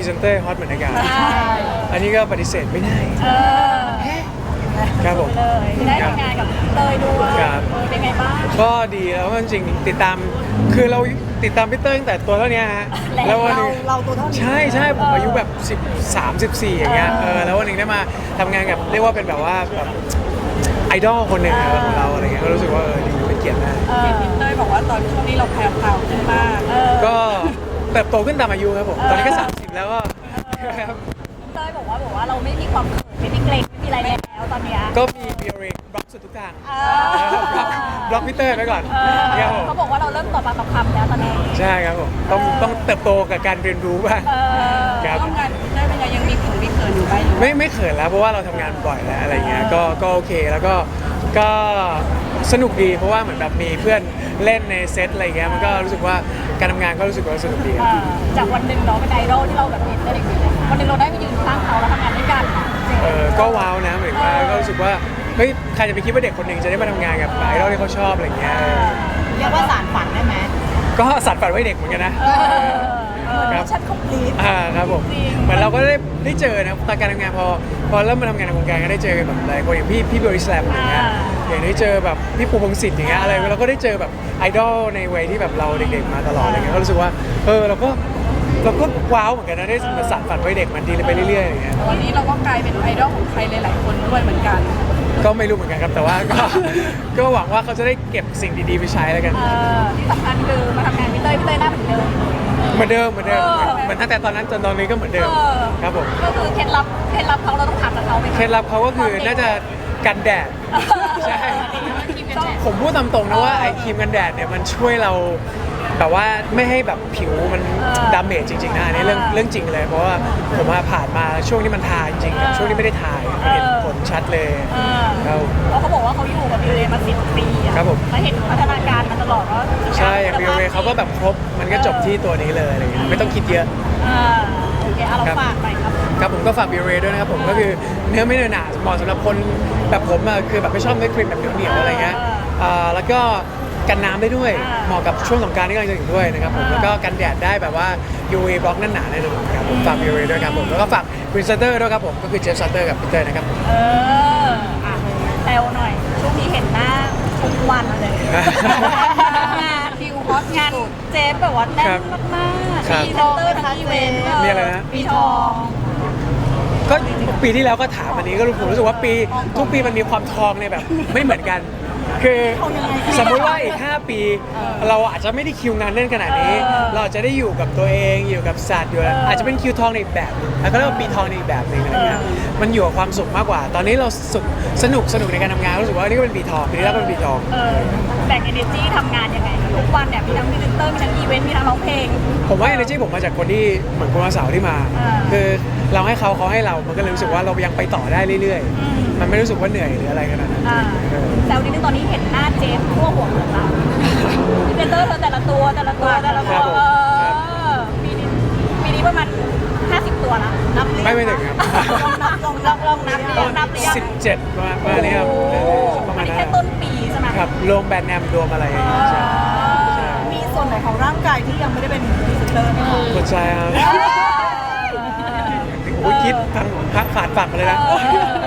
พรีเซนเตอร์ฮอตเหมือนกันใช่อันนี้ก็ปฏิเสธไม่ได้ เออครับผมเลยได้ทำงานกับเตยด้วยครับ เออเป็นไงบ้าง ก็ดีแล้วก็จริงๆติดตาม คือเราติดตามพี่เติ้ลตั้งแต่ตัวเท่านี้ฮะแล้ววันหนึงเราตัวเท่านี้ ใช่ใช่ผมอายุแบบ13 14อย่างเงี้ยเออแล้ววันหนึงได้มาทำงานกับเรียกว่าเป็นแบบว่าแบบไอดอลคนหนึ่งอะของเราอะไรเงี้ยก็รู้สึกว่าเออดีเป็นเกียรติมาก เออพี่เต้ยบอกว่าตอนช่วงนี้เราแผ่วพราวขึ้นมาก เออ ก็ เติบโตขึ้นตามอายุครับผม ตอนนี้ก็ 30 แล้วก็ครับเต้ยบอกว่าบอกว่าเราไม่มีความเขินไม่มีเกรงไม่มีอะไรแล้วตอนเนี้ย ก็มีบีโอเรบล็อกสุดทุกทางเอเออบล็อกบล็อกพี่เติ้ลไปก่อนเออครับผมเขาบอกว่าเราเริ่มตอบปากตอบคำแล้วตอนนี้ใช่ครับผม ต้องต้องเติบโตกับการเรียนรู้บ้าง เออครับ ร่วมงานพี่เต้ยเป็นไงยังมีขิงมีเขินอยู่ไหมหรือว่าไม่ไม่เขินแล้วเพราะว่าเราทำงานบ่อยแล้วอะไรเงี้ยก็ก็โอเคแล้วก็ ก็สนุกดีเพราะว่าเหมือนแบบมีเพื่อนเล่นในเซตอะไรเงี้ยมันก็รู้สึกว่าการทำงานก็รู้สึกว่าสนุกดีคเอรับอจากวันหนึ่งเนาะเป็นไอดอลที่เราแบบเห็นได้เด็กๆวันหนึ่งเราได้มายืนข้างเขาแล้วทำงานด้วยกันเออก็ว้าวนะเหมือนว่าก็รู้สึกว่าเฮ้ยใครจะไปคิดว่าเด็กคนหนึ่งจะได้มาทำงานกับไอดอลที่เขาชอบอะไรเงี้ยเออเรียกว่าสารฝันได้ไหมก็สัตว์ฝันไว้เด็กเหมือนกันนะเออเออ ครับชัดคอมพลีท อ่าครับผมจริง เหมือนเราก็ได้ได้เจอนะตอนการทำงานพอพอเริ่มมาทำงานในวงการก็ได้เจอแบบหลายคนอย่างพี่พี่บริสแลมอย่างเงี้ยอ่าอย่างได้เจอแบบพี่ปูพงศิษฐ์อย่างเงี้ยอะไรเราก็ได้เจอแบบไอดอลในวัยที่แบบเราเด็กๆมาตลอดอะไรเงี้ยก็รู้สึกว่าเออเราก็เราก็ว้าวเหมือนกันนะได้มาสานฝันไว้เด็กมันดีไปเรื่อยๆอย่างเงี้ย วันนี้เราก็กลายเป็นไอดอลของใครหลาย ๆ คนด้วยเหมือนกัน ก็ไม่รู้เหมือนกันครับ แต่ว่าก็ ก็หวังว่าเขาจะได้เก็บสิ่งดีๆไปใช้แล้วกัน เออที่สำคัญคือมาทำงานพี่เต้ยพี่เต้ยหน้าเหมือนเดิม เหมือนเดิมเหมือนเดิมเออ เหมือนตั้งแต่ตอนนั้นจนตอนนี้ก็เหมือนเดิมเออครับผมก็คือเคล็ดลับเคล็ดลับเขาเราต้องถามจากเขาไหมะเคล็ดลับเขาก็คือน่าจะกันแดด ใช่ผมพูดตามตรงนะว่าไอ้ครีมกันแดดเนี่ยมันช่วยเรา แบบว่าไม่ให้แบบผิวมันเออดาเมจจริงๆนะอันนี้เรื่องเรื่องจริงเลยเพราะว่าผมมาผ่านมาช่วงที่มันทาจริงๆกับเออช่วงที่ไม่ได้ทามันเห็นเออผลชัดเลยเออครับ เพราะเขาบอกว่าเขาอยู่กับบิวเรมาสิบปีอะครับผมแล้วเห็นพัฒนาการมาตลอดว่าใช่อย่างบิวเรเขาก็แบบครบมันก็จบที่ตัวนี้เลยอะไรอย่างเงี้ยไม่ต้องคิดเยอะ เออโอเคเอาเราครับ ฝากหน่อยครับครับผมก็ฝากบิวเรด้วยนะครับผมก็คือเนื้อไม่เนื้อหนาเหมาะสำหรับคนแบบผมอะคือแบบไม่ชอบเนื้อครีมแบบเหนียวๆอะไรเงี้ยอ่าแล้วก็ กันน้ำได้ด้วยอ่าเหมาะกับช่วงสงกรารที่กำลังจะถึงด้วยนะครับผมอ่าแล้วก็กันแดดได้แบบว่า UV บล็อกนั่นหนาแน่นอนครับผมฝากบิวเรด้วยครับผมแล้วก็ฝากพรีเซนเตอร์ด้วยครับผมก็คือเจฟซัตเตอร์กับพีเตอร์นะครับผม เอออะแซวหน่อย ช่วงนี้เห็นหน้าทุกวันเลยงานคิวฮอตงานเจฟแบบว่าแน่นมากๆครับมีเซนเตอร์ทั้งอีเวนต์มีอะไรนะ มีทองก็ปีที่แล้วก็ถามอันนี้ก็รู้ผมรู้สึกว่าปีทุกปีมันมีความทองในแบบ ไม่เหมือนกัน คือสมมุติว่าอีก 5 ปี เราอาจจะไม่ได้คิวงานเล่นขนาดนี้เออเราอาจจะได้อยู่กับตัวเองอยู่กับสัตว์อยู่เออออาจจะเป็นคิวทองในอีกแบบหนึงแล้วก็เรียกว่าปีทองในอีกแบบหนึงอะไรเงี้ยมันอยู่กับความสุขมากกว่า ตอนนี้เราสุขสนุกสนุกในการทำงานรู้สึกว่านี่ก็เป็นปีทองปีที่แล้วก็เป็นปีทอง เออแบ่ง energy ทำงานยังไงทุกวันเนี่ยมีทั้งพรีเซนเตอร์มีทั้งอีเวนต์มีทั้งร้องเพลง ผมว่า energy ผมมาจากคนที่เหมือนคุณอาสาวที่มา อ่า คือเราให้เขาเขาให้เรา มันก็เลยรู้สึกว่าเรายังไปต่อได้เรื่อย อืมๆ มันไม่รู้สึกว่าเหนื่อยหรืออะไรขนาดนั้นอ่าเออแซวนิดนึงตอนนี้เห็นหน้าเจฟทั่วหัวเมืองละพรีเซนเตอร์เธอแต่ละตัวแต่ละตัวแต่ละตัวเออปีนี้ปีนี้ประมาณ50 ตัวละนับหรือยังไม่ไม่ถึงครับ ลองนับลองนับลองนับหรือยังสิบเจ็ดประมาณประมาณนี้ครับโอ้โหประมาอัณนนี้นั้นแค่ต้นปีใช่ไหมครับรวมแบรนด์แนมรวมอะไรอย่างเงี้ยใช่ใช่มีส่วนไหนของร่างกายที่ยังไม่ได้เป็นพรีเซนเตอร์ไหมคะกดใจครับโอ้ยคิดทางพักฝาดฝักมาเลยนะ เออ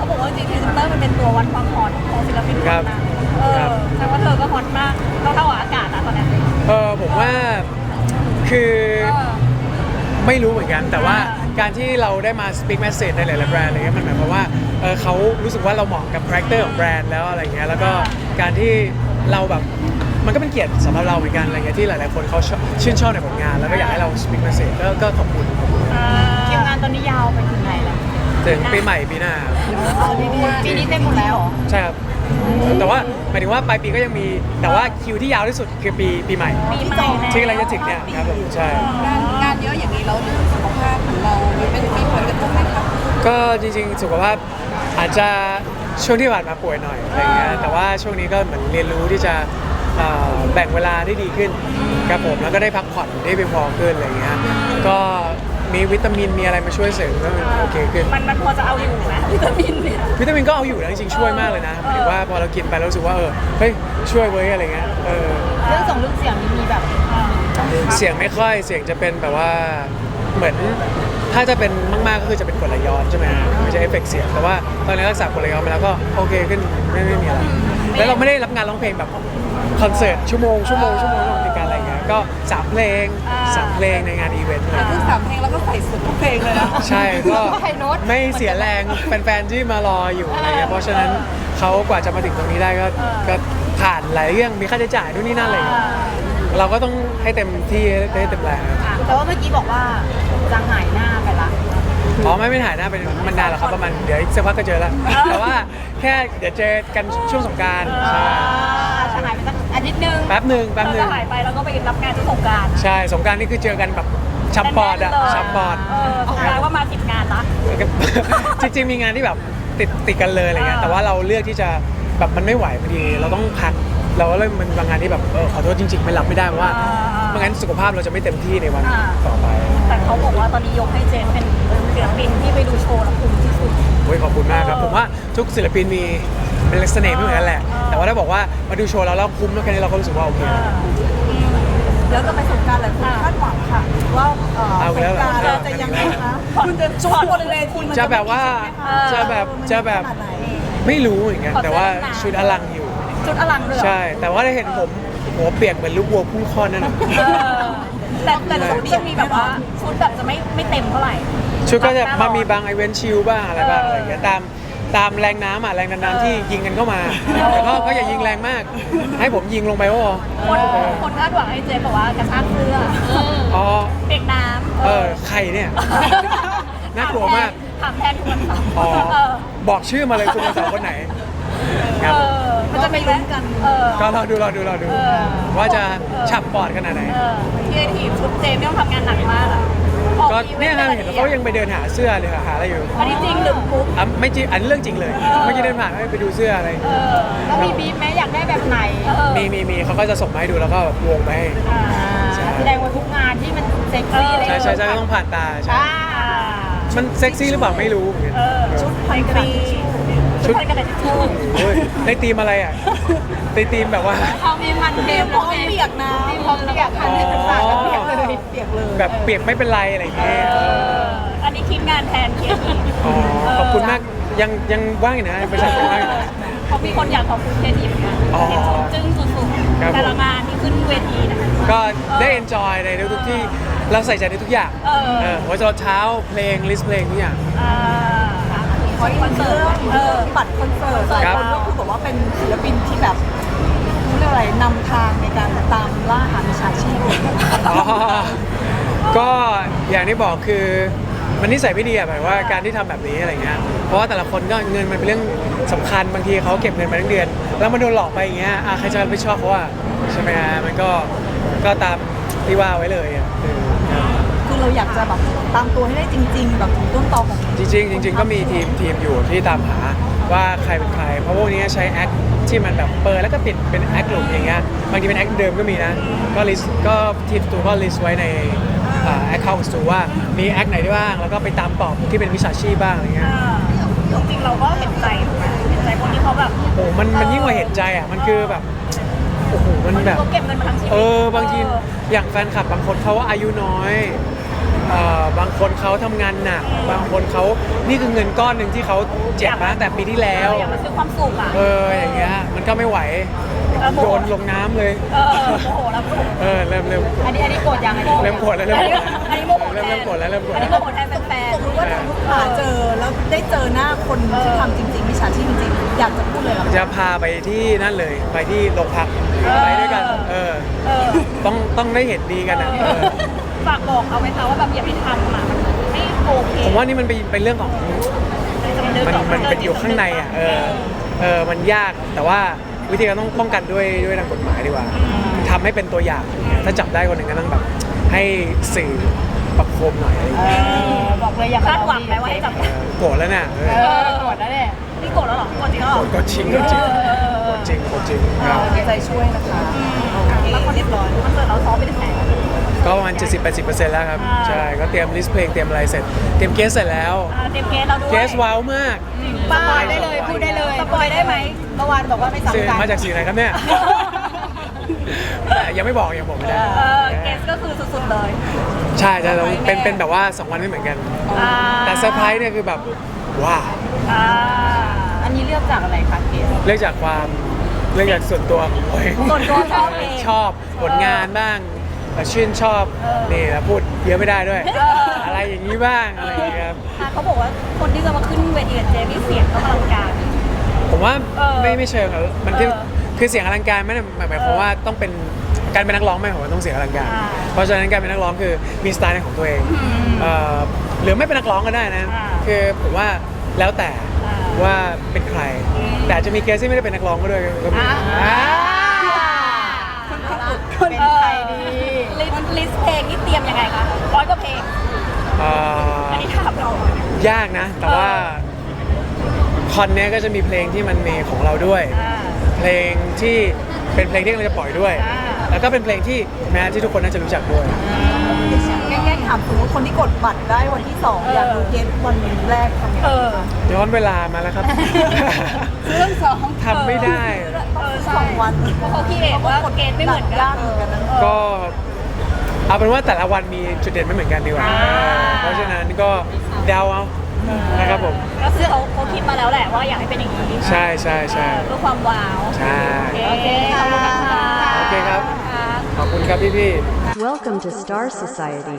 เออเพราะจริงๆเขาบอกว่าจริงๆพรีเซนเตอร์มันเป็นตัววัดความฮอตของศิลปินทุกครับนนะเอครัอบแต่ว่าเธอก็ฮอตมากเท่าเท่าๆกับอากาศนะตอนเนี้ยเออผมว่าคือเออ ไม่รู้เหมือนกันแต่ว่าอ่าการที่เราได้มา speak message ในหลายๆแบรนด์อะไรเงี้ยมันหมายความว่าเออเขารู้สึกว่าเราเหมาะกับคาแรคเตอร์ของแบรนด์แล้วอะไรเงี้ยแล้วก็การที่เราแบบมันก็เป็นเกียรติสำหรับเราเหมือนกันอะไรเงี้ยที่หลายๆคนเขาชอบชื่นชอบในผลงาน แล้วก็อยากให้เรา speak message ก็ก็ขอบคุณขอบคุณคิวงานตอนนี้ยาวไปถึงไหนแล้ว ถึงปีใหม่ปีหน้าปีนี้เต็มหมดแล้วใช่ครับแต่ว่าหมายถึงว่าปลายปีก็ยังมี แต่ว่าคิวที่ยาวที่สุดคือปีปีใหม่ ปีใหม่แน่ที่กำลังจะถึงเนี่ยครับผมใช่ งานงานเยอะอย่างนี้แล้วเรื่องสุขภาพของเรามันเป็นมีผลกระทบไหมคะก็จริงๆ สุขภาพอาจจะช่วงที่ผ่านมาป่วยหน่อยอะไรเงี้ยแต่ว่าช่วงนี้ก็เหมือนเรียนรู้ที่จะเอ่อแบ่งเวลาได้ดีขึ้นครับผมแล้วก็ได้พักผ่อนได้เพียงพอขึ้นอะไรเงี้ยก็ มีวิตามินมีอะไรมาช่วยเสริมก็โอเคขึ้น มันมันพอจะเอาอยู่นะวิตามินเนี่ย วิตามินก็เอาอยู่นะจริงๆช่วยมากเลยนะหมายถึงว่าพอเรากินไปแล้วรู้สึกว่าเออเฮ้ยช่วยเว้ยอะไรเงี้ยเออเรื่องส่งเรื่องเสียงนี่มีแบบเสียงไม่ค่อยเสียงจะเป็นแบบว่าเหมือนถ้าจะเป็นมากๆก็คือจะเป็นกรดไหลย้อนใช่ไหมไม่ใช่เอฟเฟกต์เสียงแต่ว่าตอนนี้รักษากรดไหลย้อนมาแล้วก็โอเคขึ้นไม่ไม่มีอะไรแล้วเราไม่ได้รับงานร้องเพลงแบบคอนเสิร์ตชั่วโมงชั่วโมงชั่วโมงติดกันอะไรเงี้ย ก็สามเพลงสามเพลงในงานอีเวนต์อะไรแต่เงี้ยเพิ่งสามเพลงแล้วก็ใส่สุดทุกเพลงเลยนะ ใช่ก็ไฮโน้ต ไม่เสียแรงแฟนๆที่มารออยู่อะไรเงี้ยเพราะฉะนั้นเขากว่าจะมาถึงตรงนี้ได้ก็ก็ผ่านหลายเรื่องมีค่าใช้จ่ายนู่นนี่นั่นอะไรเงี้ยเราก็ต้องให้เต็มที่ให้เต็มแรงครับแต่ว่าเมื่อกี้บอกว่าจะหายหน้าไปละ อ๋อไม่ไม่ถ่ายหน้าเป็นมันนานแล้วครับประมาณเดี๋ยวอีกสักพักก็เจอแล้วแต่ว่าแค่เดี๋ยวเจอกันช่วงสงกรารใช่จะหายไปสัก อาทิตย์หนึงแป๊บหนึ่งแป๊บหนึ่งจะหายไปแล้วก็ไปรับงานที่สงกรารใช่สงกรารนี่คือเจอกันแบบชับปอดอะชับปอด เออสงกรารว่ามาสิบงานละ จริงๆมีงานที่แบบติดติดกันเลยอะไรเงี้ย อ่า แต่ว่าเราเลือกที่จะแบบมันไม่ไหวพอดี เราต้องพัก เราก็เลยมันบางงานที่แบบเออขอโทษจริงๆไม่รับไม่ได้เพราะว่าไม่งั้นสุขภาพเราจะไม่เต็มที่ในวันต่อไปแต่เขาบอกว่าตอนนี้ยกให้เจนเป็นศิลปินที่ไปดูโชว์แล้วคุ้มที่สุด โอ้ยขอบคุณมากครับ ผมว่าทุกศิลปินมี เป็นเสน่ห์ไม่เหมือนกันแหละ แต่ว่าถ้าบอกว่ามาดูโชว์แล้วเราคุ้มแล้วแค่นี้เราก็รู้สึกว่าโอเคแล้วก็ไปสงกรารหลายคนคาดหวังค่ะว่าเอ่อเอาสแล้วงเหรกอรารจะยังไงคะคุณจะชวนบนเวทีมันจะแบบว่าเออจะแบบจะแบบ ขนาดไหนไม่รู้เหมือนกันแต่ว่าชุดอลังอยู่ชุดอลังเลยเหรอใช่ แต่ว่าได้เห็นผมหัวเปียกเหมือนลูกวัวพุ่งคลอดนั่นน่ะเออแต่แต่ชุดจะมีแบบว่าชุดแบบจะไม่ไม่เต็มเท่าไหร่ชุดก็จะมามีบางไอเวนต์ชิลบ้างอะไรบ้างอะไรอย่างเงี้ยตาม ตามแรงน้ำอะแรงดันน้ำที่ยิงกันเข้ามา แต่ก็ก็อย่ายิงแรงมาก ให้ผมยิงลงไปก็พอคนคนคาดหวังให้เจนบอกว่ากระชากเสื้ออ๋อเปียกน้ำเออใครเนี่ยน่ากลัวมากถามแทนคุณวันเสาร์อ๋อเออบอกชื่อมาเลยคุณสาวคนไหนครับเออมันจะไปลุ้นกันเออก็รอดูรอดูรอดูเออว่าจะฉับปอดขนาดไหนเออที่ไอทีมชุดเจนไม่ต้องทำงานหนักมากอะออ ก็อีวเนี่ยต์ครับแต่ละเห็นทีเขายังไปเดินหาเสื้อเลยหาอะไรอยู่อันนี้จริงหรือปุ๊บอะไม่จริงอันนี้เรื่องจริงเลยเออเมื่อกี้เดินผ่านไปดูเสื้ออะไรเออแล้วมีบีฟไหมอยากได้แบบไหนเออมีมีมีเขาก็จะส่งมาให้ดูแล้วก็แบบวงมาให้อ่าใช่แสดงว่าทุกงานที่มันเซ็กซี่เลยใช่ใช่ใช่ต้องผ่านตาใช่อ่ามันเซ็กซี่หรือเปล่าไม่รู้เหมือนกันเออชุดพันกระดาษทิ ชชู่ชุชุดดพันกระดาษทิชชู่โอ้ยในทีมอะไรอะในทีมแบบว่า เขามีพันเตเดรียมมพร้อมเปียกน้ำมีพร้อมเปียกพันเปียกสาดเปียกเลเลยยเปียกเลยแบบเปียกไม่เป็นไรอะไรอย่างเอเงี้ยออันนี้คิดงานแทนเคียร์ทีอ๋อขอบคุณมากยังยังว่างอยู่นะบริษัทยังว่างอยู่นะ เขามีคนอยากขอบคุณเคียร์ทีเหมือนกันอ๋อเห็นชุดจึ้งสุดครับ ๆแต่ละงานที่ขึ้นเวทีนะคะ ก็ได้เอนจอยในทุกๆที่เราใส่ใจในทุกอย่างเออ เออหัวจรดเท้าเพลงลิสต์เพลงทุกอย่างอ่า ขออีกคอนเสิเรื่ร์องตเรื่องบัตรคอนเสิร์ตหลายครับคนก็คือบอกว่าเป็นศิลปินที่แบบเรียกอะไรนำทางในการตามล่าหาวิชาชีพอ๋อก็อย่างที่บอกคือมันนิสัยไม่ดีอะหมายว่าการที่ทำแบบนี้อะไรเงี้ย เพราะว่าแต่ละคนก็เงินมันเป็นเรื่องสำคัญบางทีเขาเก็บเงินมาทั้งเดือน แล้วมันโดนหลอกไปอย่างเงี้ยอะใครจะรับผิดชอบเขาอะใช่ไหมฮะมันก็ก็ตามที่ว่าไว้เลยอะเออครับ คือ เราอยากจะแบบตามตัวให้ได้จริง ๆ แบบถึงต้นตอของจริงๆจริง ๆ ก็มีทีมทีมอยู่ที่ตามหาว่าใครเป็นใคร เพราะพวกนี้ใช้แอคที่มันแบบเปิดแล้วก็ปิดเป็นแอคหลุมอย่างเงี้ยบางทีเป็นแอคเดิมก็มีนะ ก็ลิสก็ทีมสตูก็ลิสไว้ในแอคเคาท์สตูว่ามีแอคไหนได้บ้างแล้วก็ไปตามตอบที่เป็นวิชาชีพบ้างอะไรเงี้ยอ่าจริงๆเราก็เห็นใจถูกไหมเห็นใจคนที่เขาแบบโอ้โหมันมันยิ่งกว่าเห็นใจอะมันคือแบบโอ้โหมันแบบเขาเก็บเงินมาทั้งชีวิตเออบางทีอย่างแฟนคลับบางคนเขาอายุน้อย เอ่อบางคนเขาทำงานหนัก บางคนเขานี่คือเงินก้อนหนึ่งที่เขาเจ็บมาตั้งแต่ปีที่แล้ว อยากมาซื้อความสุขอะ เอออย่างเงี้ยมันก็ไม่ไหวเออโมโยโหนลงน้ำเลย เออโมโหแล้วโมโหเออเริ่มเริ่ม อันนี้อันนี้โกรธยังอันนี้เริ่มโกรธแล้วเริ่มโกรธอันนี้โมโหแทนเริ่มโกรธแล้วเริ่มโกรธอันแล้ว นี้โมโหแทนแฟนสมมติว่าหาเจอแล้วได้เจอหน้าคนที่ทำจริงๆวิชาชีพจริงๆ อยากจะพูดเลยเหรอจะพาไปที่นั่นเลย ไปที่โรงพักไปด้วยกัน เออเออ ต้องต้องได้เห็นดีกันอะเออ ฝากบอกเอาไว้ค่ะว่าแบบอย่าไปทำอะมันไม่โอเคผมว่านี่มันเป็นเป็นเรื่องของจะาดิมันต่มันเป็นอยู่ข้างในอะเออเออมันยากแต่ว่าวิธีการต้องป้องกันด้วยด้วยทางกฎหมายดีกว่าทำให้เป็นตัวอย่างถ้าจับได้คนหนึ่งก็ต้องแบบ ให้สื่อประโคมหน่อยอะไรอย่างเอเงี้ยอบอกเลยอย่าคาดหวังไหมว่าให้จับเออโกรธแล้วเนี่ยเอเอออโกรธแล้วเนี่ยนี่โกรธแล้วเหรอโกรธจริงแล้วเหรโกรอธก็จริงก็จริงโกรธจริงโกรธจริงครับ เอาใจช่วยนะคะโอเคแล้วคนเรียบร้อยมันเกิดเราซ้อมไปถึงไหน ก็ประมาณ70-80%แล้วครับ อ่า ใช่ ก็เตรียมลิสต์เพลงเตรียมอะไรเสร็จ เตรียมเกสเสร็จแล้ว อ่าเตรียมเกสเราด้วยเกสว้าวมากสปอยได้เลยพูดได้เลยสปอยได้ไหมเมื่อวานบอกว่าไม่สื่อสำคัญมาจากสีไหนครับเนี่ย แต่ยังไม่บอกยังบอกไม่ได้เออเกสก็คือสุดๆเลย ใช่ใช่เป็นเป็นแบบว่าสองวันไม่เหมือนกัน อ่าแต่เซอร์ไพรส์เนี่ยคือแบบว้าวอ่าอันนี้เลือกจากอะไรคะเกส เรื่องจากความเรื่องจากส่วนตัวของตัวเองส่วนตัวชอบเอง ชอบผลงานบ้าง ชื่นชอบเออนี่แล้วพูดเยอะไม่ได้ด้วยเออออะไรอย่างนี้บ้างอะไรอย่างเงี้ยครับอะเขาบอกว่าคนที่จะมาขึ้นเวทีกับเจมี่เสียงต้องอลังการ ผมว่าเออไม่ไม่เชิงครับมันคือเออคือเสียงอลังการไม่ได้หมายหมายความว่าต้องเป็นการเป็นนักร้องไม่หมายความว่าต้องเสียงอลังการ อ่าเพราะฉะนั้นการเป็นนักร้องคือมีสไตล์ของตัวเองอืมเอ่อหรือไม่เป็นนักร้องก็ได้นะ อ่าคือผมว่าแล้วแต่อ่าว่าเป็นใคร อืม แต่อาจจะมีเกสที่ไม่ได้เป็นนักร้องก็ด้วยก็มีอ่า อ่าเป็นใครดี ลิสต์ลิสต์เพลงนี่เตรียมยังไงคะร้อยกว่าเพลง เอ่ออันนี้ถามเรา ยากนะ แต่ว่าคอนเนี้ยก็จะมีเพลงที่มันมีของเราด้วยอ่าเพลงที่เป็นเพลงที่กำลังจะปล่อยด้วย อ่า แล้วก็เป็นเพลงที่แม้ที่ทุกคนน่าจะรู้จักด้วย แง่ๆถามสมมติคนที่กดบัตรได้วันที่สองอยากดูเกสวันแรกทำยังไงเออย้อนเวลามาแล้วครับ เรื่องสองทำไม่ได้ เออสองวันเพราะเขาคิดเองว่าเกณฑ์ไม่เหมือนกัยานกเหมือนกันนะ ก็ เอาเป็นว่าแต่ละวันมีจุดเด่นไม่เหมือนกันดีกว่าอ่า เพราะฉะนั้นก็เดาเอานะครับผม ก็คือเขาเขาคิดมาแล้วแหละว่าอยากให้เป็นอย่างนี้ใช่ใช่ใช่เพื่อความว้าวใช่โอเคขอบคุณค่ะโอเคครับค่ะขอบคุณครับพี่พี่ๆ Welcome to Star Society.